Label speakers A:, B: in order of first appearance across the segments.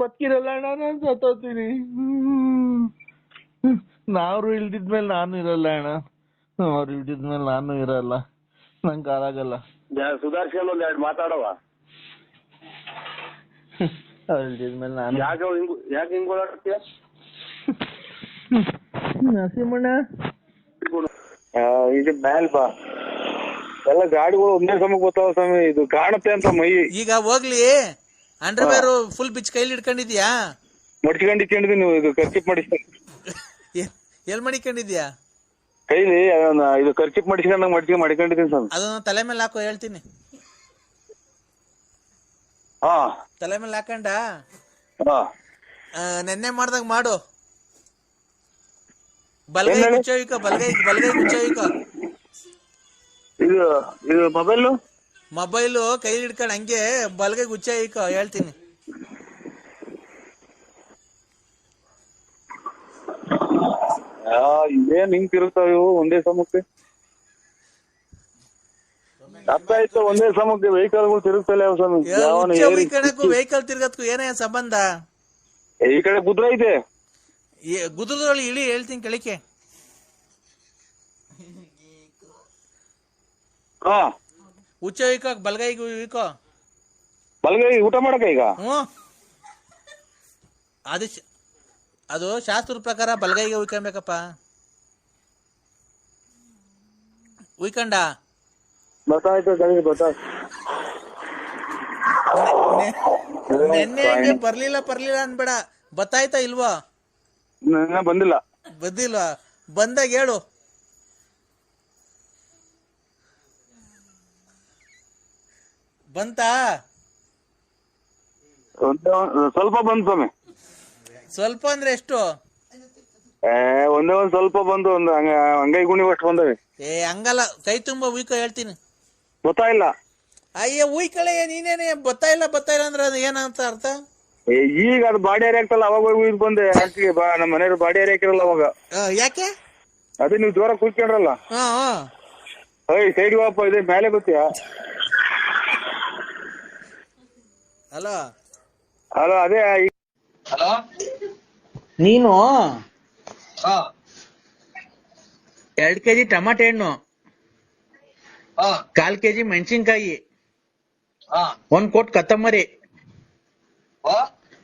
A: ಬದುಕಿರಲ್ಲ ಅಣ್ಣ ನಾನು ಸತ್ತೋತೀನಿ ನಾವ್ರು ಇಲ್ದಿದ್ಮೇಲೆ ನಾನು ಇರಲ್ಲ ಅಣ್ಣ. ಅವ್ರು ಇಲ್ದಿದ್ಮೇಲೆ ನಾನು ಇರಲ್ಲ. ನಂಗೆ ಆಗಲ್ಲ.
B: ಸುಧಾರ್ಸ್ಕೊಂಡು ಒಂದ್ ಎರಡು ಮಾತಾಡವ
A: ಅವ್ರು ಇಲ್ದಿದ್ಮೇಲೆ ನಾನು
B: ಯಾಕೆ ಹಿಂಗ್ ಯಾಕೆ ಹಿಂಗ್ ಓಡಾಡ್ತೀಯ?
A: ನರಸಿಂಹಣ್ಣ.
B: ಇದು ಮ್ಯಾಲ್ ಬಾ. ಎಲ್ಲ ಗಾಡಿಗಳು ಒಂದೇ ಸಮಕ್ಕೆ ಬರ್ತಾವ ಸ್ವಾಮಿ. ಇದು ಕಾಣುತ್ತೆ ಅಂತ ಮೈ
C: ಈಗ ಹೋಗ್ಲಿ. ಅಂಡರ್ವೇರ್ ಫುಲ್ ಬಿಚ್ ಕೈಲಿ ಹಿಡ್ಕೊಂಡಿದ್ಯಾ?
B: ಮಡ್ಚ್ಕೊಂಡಿದ್ದೀನಿ ನೀವು ಇದು ಖರ್ಚಿಪ್
C: ಮಾಡಿ ಎಲ್ ಮಡಿಕೊಂಡಿದ್ಯಾ?
B: ಕೈಲಿ ಅದನ್ನ ಇದು ಖರ್ಚಿಪ್ ಮಾಡಿಸ್ಕೊಂಡಂಗ್ ಮಡ್ಚಿ ಮಡಿಕೊಂಡಿದ್ದೀನಿ ಸ್ವಾಮಿ.
C: ಅದನ್ನ ತಲೆ ಮೇಲೆ ಹಾಕೋ ಹೇಳ್ತೀನಿ.
B: ಹಾ.
C: ತಲೆ ಮೇಲೆ ಹಾಕಂಡ?
B: ಹಾ.
C: ಆ, ನೆನ್ನೆ ಮಾಡ್ದಾಗ ಮಾಡು. ಬಲ್ಗೈ
B: ಏನ್ ಹೇಳಿ?
C: ಬಲ್ಗೈ ಬಲ್ಗೈ
B: ಇದು ಇದು ಮೊಬೈಲು
C: ಮೊಬೈಲು ಕೈ ಹಿಡ್ಕೊಂಡು ಹಂಗೆ ಬಲ್ಗೆ ಗುಚ್ಚ ಇಕ ಹೇಳ್ತೀನಿ.
B: ಇದೇನ್ ಹಿಂಗ್ ತಿರುಗ್ತಾವ ಇವು? ಒಂದೇ ಸಮಕ್ಕೆ ಅರ್ಥ ಆಯ್ತು ಒಂದೇ ಸಮಕ್ಕೆ ವೆಹಿಕಲ್ಗಳು ತಿರುಗ್ತಲ್ಲ ಯಾವ ಏರಿ
C: ಉಯ್ಕಣಕ್ಕೂ ವೆಹಿಕಲ್ ತಿರ್ಗತ್ಕು ಏನೇ ಸಂಬಂಧ?
B: ಈ ಕಡೆ ಗುದ್ರ ಐತೆ
C: ಗುದ್ರದೊಳಗೆ ಇಳಿ ಹೇಳ್ತೀನಿ ಕೆಳಕ್ಕೆ.
B: ಹಾ.
C: ಉಚ್ಚ ಇಕ ಬಲಗೈಗೆ ಇಕೋ
B: ಬಲಗೈ ಊಟ ಮಾಡಕ ಈಗ?
C: ಹ್ಞೂ. ಅದು ಶ- ಅದು ಶಾಸ್ತ್ರದ ಪ್ರಕಾರ ಬಲಗೈಗೆ ಉಯ್ಕೊಬೇಕಪ್ಪ ಉಯ್ಕಂಡ ನೆನ್ನೆ ಹಂಗೆ ಬರ್ಲಿಲ್ಲ ಬರ್ಲಿಲ್ಲ ಅನ್ಬೇಡ. ಬತ್ತಾಯ್ತಾ ಇಲ್ವಾ?
B: ನನ್ನ ಬಂದಿಲ್ಲ.
C: ಬಂದಿಲ್ವಾ? ಬಂದಾಗ ಹೇಳು. ಬಂತಾ?
B: ಒಂದ್- ಸ್ವಲ್ಪ ಬಂತು ಸ್ವಾಮಿ.
C: ಸ್ವಲ್ಪ ಅಂದ್ರೆ ಎಷ್ಟು?
B: ಏ ಒಂದೇ ಒಂದ್ ಸ್ವಲ್ಪ ಬಂದು ಒಂದು ಹಂಗ ಹಂಗೈ ಗುಣಿ ಅಷ್ಟು ಬಂದವೆ.
C: ಏ ಹಂಗಲ್ಲ ಕೈ ತುಂಬಾ ಉಯ್ಕೋ ಹೇಳ್ತೀನಿ.
B: ಗೊತ್ತಾಯಿಲ್ಲ
C: ಅಯ್ಯ ಉಯ್ಕಳೆ ನೀನೇನೆ ಬತ್ತಾ ಇಲ್ಲ ಬತ್ತಾ ಇಲ್ಲ ಅಂದ್ರೆ ಅದು ಏನಂತ ಅರ್ಥ?
B: ಏ, ಈಗ ಅದು ಬಾಡಿ ಏರಿ ಆಗ್ತಲ್ಲ ಅವಾಗ ಹೋಗಿ ಉಯ್ದು ಬಂದೆ ಆಕ್ಚುಲಿ ಬಾ ನಮ್ಮ ಮನೆಯವ್ರು ಬಾಡಿ ಹರಿಯಾಕಿರಲ್ಲ ಅವಾಗ.
C: ಆ, ಯಾಕೆ?
B: ಅದೇ ನೀವು ಜೋರ ಕೂತ್ಕೊಂಡ್ರಲ್ಲ?
C: ಹಾ ಹಾ.
B: ಏಯ್ ಸೈಡ್ ವಾಪ ಇದೆ ಮೇಲೆ ಗೊತ್ತೀಯಾ?
C: ಅಲೋ
B: ಹಲೋ ಅದೇ ಹಲೋ
C: ನೀನು? ಎರಡ್ ಕೆಜಿ ಟಮಾಟೆ ಹಣ್ಣು. ಕಾಲ್ ಕೆಜಿ ಮೆಣಸಿನ್ಕಾಯಿ. ಒಂದ್ ಕೊಟ್ ಕೊತ್ತಂಬರಿ.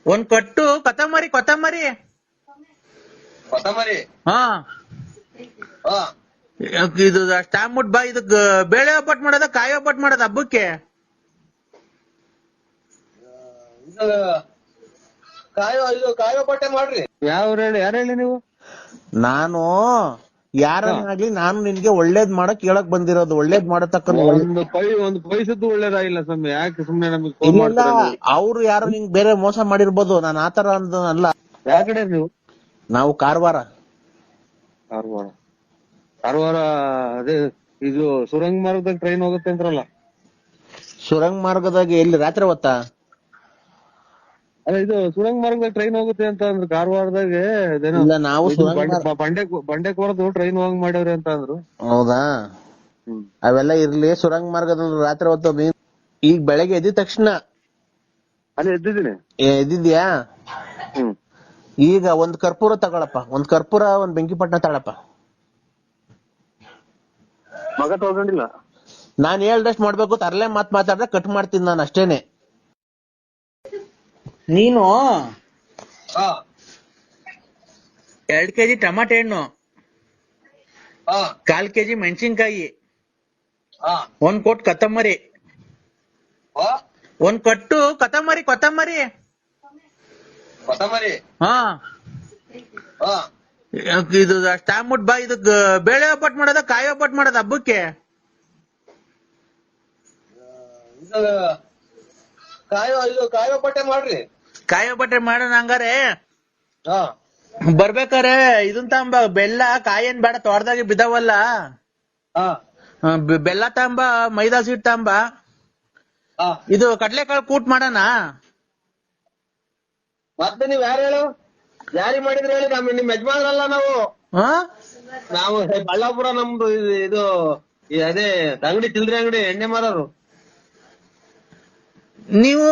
C: ಒಂದ್ ಕೊಟ್ಟು ಕೊತ್ತಂಬರಿ ಕೊತ್ತಂಬರಿ.
D: ಕೊತ್ತಂಬರಿ?
C: ಹಾ.
D: ಹಾ.
C: ಇದು ಸ್ಟಾಂಪ್ ಬಾ ಇದಕ್ ಬೇಳೆ ಒಬ್ಬಟ್ಟು ಮಾಡೋದ ಕಾಯಿ ಒಬ್ಬಟ್ಟು ಮಾಡೋದ ಹಬ್ಬಕ್ಕೆ
D: ಇದು ಕಾಯೋ ಇದು ಕಾಯೋ ಬಟ್ಟೆ ಮಾಡ್ರಿ.
B: ಯಾವ ಹೇಳಿ? ಯಾರು ಹೇಳಿ ನೀವು?
A: ನಾನು ಯಾರನ್ನಾಗ್ಲಿ ನಾನು ನಿನ್ಗೆ ಒಳ್ಳೇದ್ ಮಾಡಕ್ ಹೇಳಕ್ ಬಂದಿರೋದು. ಒಳ್ಳೇದ್ ಮಾಡತಕ್ಕಂತ
B: ಒಂದು ಪೈ ಒಂದು ಪೈಸದ್ದು ಒಳ್ಳೇದಾಗಿಲ್ಲ ಸ್ವಾಮಿ. ಯಾಕೆ ಸುಮ್ನೆ ನಮಗೆ ಫೋನ್
A: ಇಲ್ಲ
B: ಮಾಡ್ತಾರೆ
A: ಅವ್ರು ಯಾರು ನಿಂಗ್ ಬೇರೆ ಮೋಸ ಮಾಡಿರ್ಬೋದು. ನಾನು ಆತರ ಅಂದ ಅಲ್ಲ
B: ಯಾವ ಕಡೆ ನೀವು?
A: ನಾವು ಕಾರವಾರ.
B: ಕಾರವಾರ. ಕಾರವಾರ ಅದೇ ಇದು ಸುರಂಗ ಮಾರ್ಗದಾಗ ಟ್ರೈನ್ ಹೋಗುತ್ತೆ ಅಂತಾರಲ್ಲ
A: ಸುರಂಗ ಮಾರ್ಗದಾಗ ಎಲ್ಲಿ ರಾತ್ರಿ ಹೊತ್ತಾ?
B: ಅದೇ ಇದು ಸುರಂಗ ಮಾರ್ಗದಾಗ ಟ್ರೈನ್ ಹೋಗುತ್ತೆ ಅಂತ ಅಂದ್ರು ಕಾರವಾರದಾಗ
A: ಇಲ್ಲ ನಾವು
B: ಬಂಡೆ- ಬಂಡೆ ಟ್ರೈನ್ ಹೋಗ್ ಮಾಡ್ಯಾವ್ರಿ ಅಂತ ಅಂದ್ರು.
A: ಹೌದಾ? ಅವೆಲ್ಲ ಇರ್ಲಿ ಸುರಂಗ ಮಾರ್ಗದಲ್ಲಿ ರಾತ್ರಿ ಹೊತ್ತು ನೀನ್ ಈಗ ಬೆಳಗ್ಗೆ ಎದ್ದ ತಕ್ಷಣ.
B: ಅಲ್ಲಿ ಎದ್ದಿದ್ದೀನಿ.
A: ಎದ್ದಿದ್ಯಾ ಈಗ ಒಂದ್ ಕರ್ಪೂರ ತಗೊಳಪ್ಪ ಒಂದ್ ಕರ್ಪೂರ ಒಂದ್ ಬೆಂಕಿ ಪಟ್ಟಣ ತಗೊಳಪ್ಪ.
B: ಮಗ ತಗೊಂಡಿಲ್ಲ.
A: ನಾನ್ ಹೇಳ್ದಷ್ಟ್ ಮಾಡ್ಬೇಕು ತರ್ಲೆ ಮಾತ್ ಮಾತಾಡ್ರೆ ಕಟ್ ಮಾಡ್ತೀನಿ ನಾನು ಅಷ್ಟೇನೆ. ನೀನು?
C: ಎರಡು ಕೆಜಿ ಟಮಾಟೆ ಹಣ್ಣು. ಕಾಲ್ ಕೆಜಿ ಮೆಣಸಿನ್ಕಾಯಿ. ಒಂದ್ ಕೊಟ್ಟು ಕೊತ್ತಂಬರಿ. ಒಂದ್ ಕಟ್ಟು ಕೊತ್ತಂಬರಿ ಕೊತ್ತಂಬರಿ. ಹಾ. ಇದು ಸ್ಟಾಂಪ್ ಬಾ ಇದಕ್ ಬೇಳೆ ಒಬ್ಬಟ್ಟು ಮಾಡೋದ ಕಾಯಿ ಒಬ್ಬಟ್ಟು ಮಾಡೋದ ಹಬ್ಬಕ್ಕೆ?
D: ಕಾಯಿ ಕಾಯೋ ಇದು ಕಾಯೋ ಬಟ್ಟೆ ಮಾಡ್ರಿ.
C: ಕಾಯಿ ಒಬ್ಬಟ್ಟೆ ಮಾಡೋಣ ಹಂಗಾರೆ? ಬರ್ಬೇಕಾರೆ ಇದನ್ ತಾಂಬ ಬೆಲ್ಲ ಕಾಯಿ ಏನ್ ಬೇಡ ತೋಟದಾಗೆ ಬಿದ್ದಾವಲ್ಲ? ಬೆಲ್ಲ ತಾಂಬ ಮೈದಾ ಸೀಟ್ ತಾಂಬ. ಇದು ಕಡ್ಲೆಕಾಳು ಕೂಟ್ ಮಾಡೋಣ?
D: ಮತ್ತೆ ನೀವ್ ಯಾರು ಹೇಳು? ಯಾರಿಗ್ ಮಾಡಿದ್ರೆ ಹೇಳಿ ನಮ್ ನಿಮ್ ಯಜಮಾನ್ರಲ್ಲ ನಾವು.
C: ಹಾ?
D: ನಾವು ಬಳ್ಳಾಪುರ ನಮ್ದು ಇದು- ಅದೇ ಅಂಗಡಿ ಚಿಲ್ಡ್ರೆ ಅಂಗಡಿ ಎಣ್ಣೆ ಮಾರೋರು.
C: ನೀವು